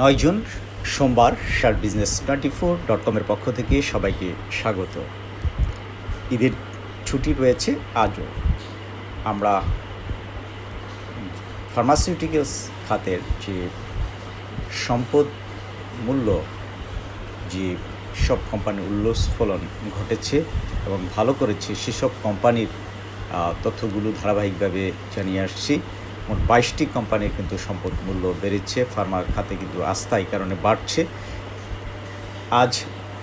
নয় জুন, সোমবার শার্ট বিজনেস টোয়েন্টি ফোর ডট কমের পক্ষ থেকে সবাইকে স্বাগত। ঈদের ছুটি রয়েছে আজও। আমরা ফার্মাসিউটিক্যালস খাতের যে সম্পদ মূল্য, যে সব কোম্পানির উল্লস্ফলন ঘটেছে এবং ভালো করেছে, সেসব কোম্পানির তথ্যগুলো ধারাবাহিকভাবে জানিয়ে আসছি। মোট বাইশটি কোম্পানির কিন্তু সম্পদ মূল্য বেড়েছে। ফার্মার খাতে কিন্তু আস্থা এই কারণে বাড়ছে। আজ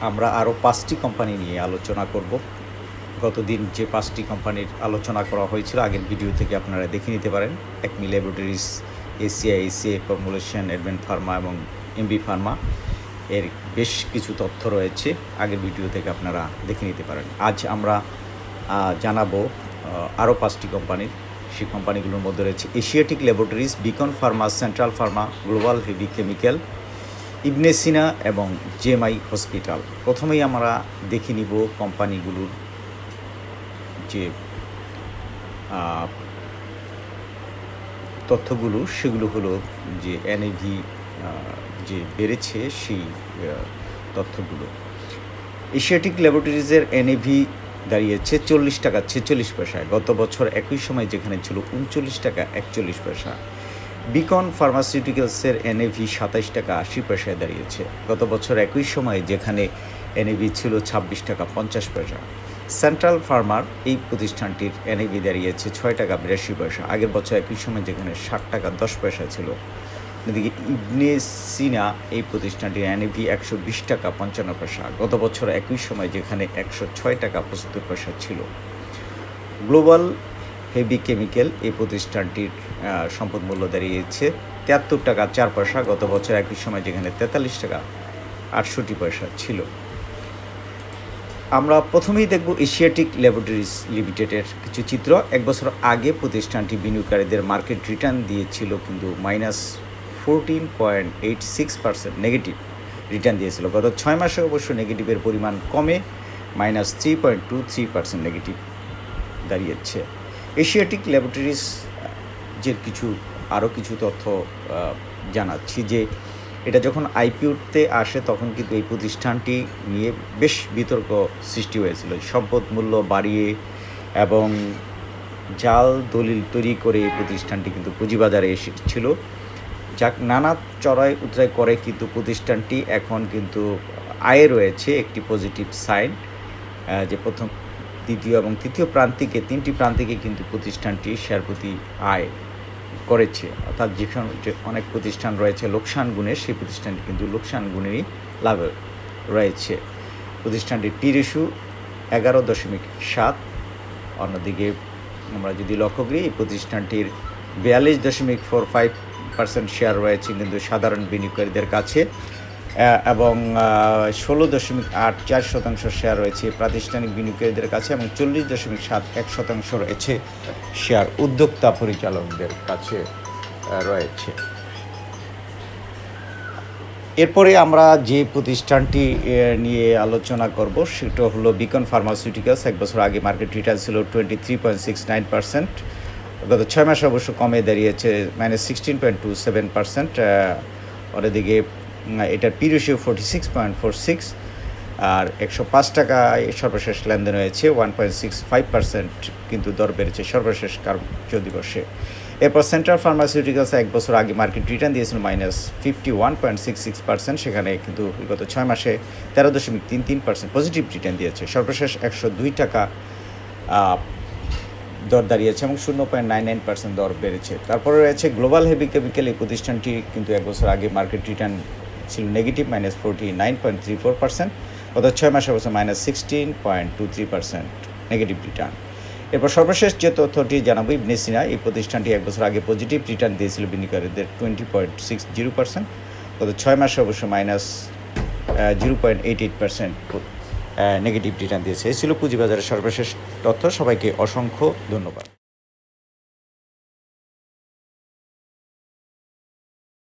আমরা আরও পাঁচটি কোম্পানি নিয়ে আলোচনা করব। গতদিন যে পাঁচটি কোম্পানির আলোচনা করা হয়েছিল, আগের ভিডিও থেকে আপনারা দেখে নিতে পারেন। Acme laboratories, ACI ACI formulation Advent pharma এবং এমবি ফার্মা এর বেশ কিছু তথ্য রয়েছে। আগের ভিডিও থেকে আপনারা দেখে নিতে পারেন। আজ আমরা জানাব আরও পাঁচটি কোম্পানির। সেই কোম্পানিগুলোর মধ্যে রয়েছে Asiatic laboratories, Beacon pharma, central pharma, global heavy chemical, Ibn Sina এবং জেএমআই হসপিটাল। প্রথমেই আমরা দেখে নিব কোম্পানিগুলোর যে তথ্যগুলো, সেগুলো হলো যে এনএভি যে বেড়েছে সেই তথ্যগুলো। এশিয়াটিক ল্যাবরেটরিজের এনএভি দাঁড়িয়েছে চল্লিশ টাকা, ছেচল্লিশ পয়সায় গত বছর একই সময় যেখানে ছিল উনচল্লিশ টাকা, একচল্লিশ পয়সা। বিকন ফার্মাসিউটিক্যালসের এনএভি সাতাইশ টাকা, আশি পয়সায় দাঁড়িয়েছে। গত বছর একই সময় যেখানে এনএভি ছিল ছাব্বিশ টাকা, পঞ্চাশ পয়সা। সেন্ট্রাল ফার্মার এই প্রতিষ্ঠানটির এনএভি দাঁড়িয়েছে ছয় টাকা, বিরাশি পয়সা। আগের বছর একই সময় যেখানে ষাট টাকা, দশ পয়সা ছিল। এদিকে ইবনে সিনা এই প্রতিষ্ঠানটির এনএভি একশো বিশ টাকা পঞ্চান্ন পয়সা? গত বছর একই সময় যেখানে একশো ছয় টাকা পঁচাত্তর পয়সা ছিল। গ্লোবাল হেভি কেমিক্যাল এই প্রতিষ্ঠানটির সম্পদ মূল্য দাঁড়িয়েছে তিয়াত্তর টাকা চার পয়সা। গত বছর একই সময় যেখানে তেতাল্লিশ টাকা আটষট্টি পয়সা ছিল। আমরা প্রথমেই দেখব এশিয়াটিক ল্যাবরেটরিজ লিমিটেডের কিছু চিত্র। এক বছর আগে প্রতিষ্ঠানটি বিনিয়োগকারীদের মার্কেট রিটার্ন দিয়েছিল, কিন্তু minus fourteen point eight six percent negative return দিয়েছিল। গত ছয় মাসে অবশ্য নেগেটিভের পরিমাণ কমে minus three point two three percent negative দাঁড়িয়েছে। এশিয়াটিক ল্যাবরেটরিজ যে কিছু, আরও কিছু তথ্য জানাচ্ছি যে এটা যখন আইপিওতে আসে তখন কিন্তু এই প্রতিষ্ঠানটি নিয়ে বেশ বিতর্ক সৃষ্টি হয়েছিল। সম্পদ মূল্য বাড়িয়ে এবং জাল দলিল তৈরি করে এই প্রতিষ্ঠানটি কিন্তু পুঁজিবাজারে এসেছিল। যাক, নানা চড়াই উতরাই করে কিন্তু প্রতিষ্ঠানটি এখন কিন্তু আয়ে রয়েছে একটি পজিটিভ সাইন যে প্রথম, দ্বিতীয় এবং তৃতীয় প্রান্তিকে, তিনটি প্রান্তিকে কিন্তু প্রতিষ্ঠানটি শেয়ার প্রতি আয় করেছে। অর্থাৎ যেখানে যে অনেক প্রতিষ্ঠান রয়েছে লোকসান গুণে, সেই প্রতিষ্ঠানটি কিন্তু লোকসান গুণেরই লাভ রয়েছে। প্রতিষ্ঠানটির পি রেশু এগারো দশমিক সাত। অন্যদিকে আমরা যদি লক্ষ্য করি, এই প্রতিষ্ঠানটির বিয়াল্লিশ দশমিক ফোর ফাইভ পার্সেন্ট শেয়ার রয়েছে কিন্তু সাধারণ বিনিয়োগকারীদের কাছে। এবং ষোলো দশমিক আট চার শতাংশ শেয়ার রয়েছে প্রাতিষ্ঠানিক বিনিয়োগকারীদের কাছে এবং চল্লিশ দশমিক সাত এক শতাংশ রয়েছে শেয়ার উদ্যোক্তা পরিচালকদের কাছে রয়েছে। এরপরে আমরা যে প্রতিষ্ঠানটি নিয়ে আলোচনা করব সেটা হলো বিকন ফার্মাসিউটিক্যালস। এক বছর আগে মার্কেট রিটার্ন ছিল twenty three point six nine percent. গত ছয় মাসে অবশ্য কমে দাঁড়িয়েছে minus sixteen point two seven percent অন্যদিকে এটার P ratio forty six point four six আর একশো পাঁচ টাকায় সর্বশেষ লেনদেন হয়েছে one point six five percent কিন্তু দর বেড়েছে সর্বশেষ কার্য দিবসে এরপর সেন্ট্রাল ফার্মাসিউটিক্যালস এক বছর আগে মার্কেট রিটার্ন দিয়েছিল minus fifty one point six six percent সেখানে কিন্তু গত ছয় মাসে তেরো দশমিক তিন তিন পার্সেন্ট পজিটিভ রিটার্ন দিয়েছে। সর্বশেষ একশো দুই টাকা দর দাঁড়িয়েছে এবং শূন্য পয়েন্ট নাইন নাইন পার্সেন্ট দর বেড়েছে। তারপরে রয়েছে গ্লোবাল হেভি কেমিক্যাল এই প্রতিষ্ঠানটি কিন্তু এক বছর আগে মার্কেট রিটার্ন ছিল negative, minus forty nine point three four percent গত ছয় মাসে অবশ্য minus sixteen point two three percent negative return. এরপর সর্বশেষ যে তথ্যটি জানাব, ইবনেসিনা এই প্রতিষ্ঠানটি এক বছর আগে পজিটিভ রিটার্ন দিয়েছিল বিনিয়োগকারীদের twenty point six zero percent গত ছয় মাসে অবশ্য minus zero point eight eight percent negative return দিয়েছে। এই ছিল পুঁজিবাজারের সর্বশেষ তথ্য। সবাইকে অসংখ্য ধন্যবাদ।